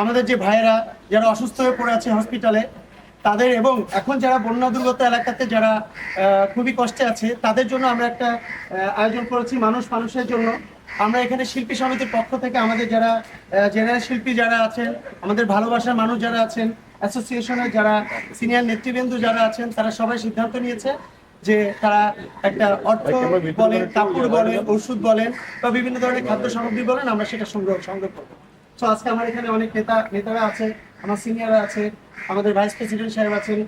আমাদের যে ভাইয়েরা যারা অসুস্থ হয়ে পড়ে আছে হসপিটালে তাদের এবং এখন যারা বন্যা দুর্গত এলাকাতে যারা খুবই কষ্টে আছে তাদের জন্য আমরা একটা আয়োজন করেছি মানুষ মানুষের জন্য। আমরা এখানে শিল্পী সমিতির পক্ষ থেকে আমাদের যারা জেনারেল শিল্পী যারা আছেন আমাদের ভালোবাসার মানুষ যারা আছেন অ্যাসোসিয়েশনের যারা সিনিয়র নেতৃবৃন্দ যারা আছেন তারা সবাই সিদ্ধান্ত নিয়েছে যে তারা একটা অর্থ বলেন কাপড় বলেন ওষুধ বলেন বা বিভিন্ন ধরনের খাদ্য সামগ্রী বলেন আমরা সেটা সংগ্রহ সংগ্রহ করব। তো আজকে আমার এখানে অনেক নেতা নেতারা আছে আমার সিনিয়ররা আছে আমাদের ভাইস প্রেসিডেন্ট সাহেব আছেন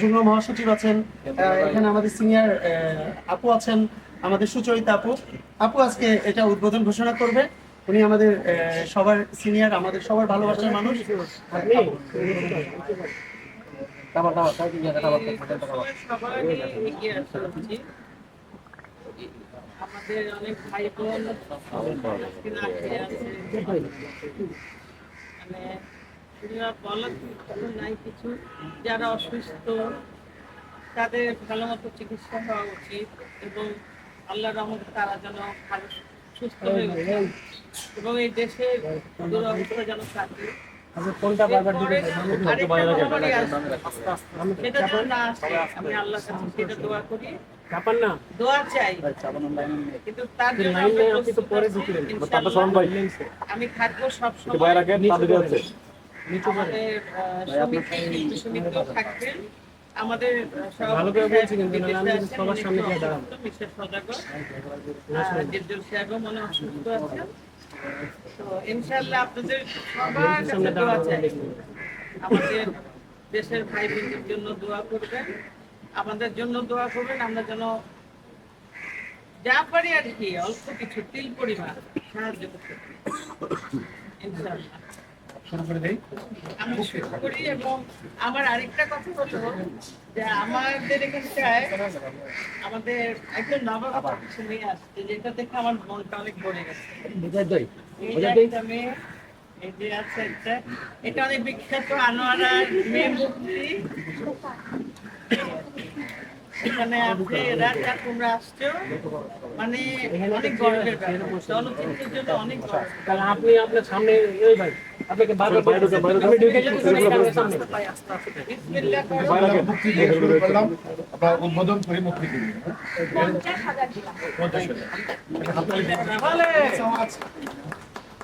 যুগ্ম মহাসচিব আছেন এখানে আমাদের সিনিয়র আপু আছেন আমাদের সুচরিতা আপু। আপু আজকে এটা উদ্বোধন ঘোষণা করবে। উনি আমাদের আহ, সবার সিনিয়র আমাদের সবার ভালোবাসার মানুষ। এগিয়ে আসা উচিত। আমাদের অনেক ভাই বোন মানে বলার নাই কিছু? যারা অসুস্থ তাদের ভালো মতো চিকিৎসা হওয়া উচিত এবং আল্লাহ রহমতে তারা যেন ভালো সুস্থ হয়ে ওঠে। এবং এই দেশে দুরবস্থা যেন থাকে। সেটা যেন না আসে আমি আল্লাহর কাছে সেটা দোয়া করি। দোয়া চাই। কিন্তু তার জন্য আমরা প্রস্তুত আছি, ইনশাআল্লাহ। আমি থাকব সব সময়। আমাদের আহ, সমিতি শিল্পী সমিতিও থাকবেন। আমাদের ভালো করে বলছি কিন্তু সবার সামনে গিয়ে দাঁড়াবো। মিস্টার সদাগর জিদ্দুল সাহেবও মনে অসুস্থ আছেন। তো ইনশাআল্লাহ আপনাদের সবার সামনে দোয়া চাই। আমাদের দেশের ভাই বোনদের জন্য দোয়া করবেন। আমাদের জন্য দোয়া করবেন আমরা যেন যা পারি আর কি অল্প কিছু তিল পরিমাণ সাহায্য করতে পারি। ইনশাআল্লাহ। আমি শুরু করি এবং আমার আরেকটা কথা হলো যে আমাদের এখানটায় আমাদের একজন কিছু আসছে যেটা দেখে আমার মনটা অনেক ভরে গেছে। এটা অনেক বিখ্যাত আনোয়ারার মেয়ে মূর্তি। এখানে আছে এরা যা তোমরা আসছো। মানে অনেক গর্বের ব্যাপার। চলচ্চিত্রের জন্য অনেক গর্ব তাহলে আপনি আপনার সামনে এই ভাই আপনাকে বারবার বলতেছি, আমি ঢুকে আপনার সামনে। বিসমিল্লাহ করো। শুরু করলাম। আমরা উদ্বোধন করে মুক্তি করি তারপর দিকে আমরা অলি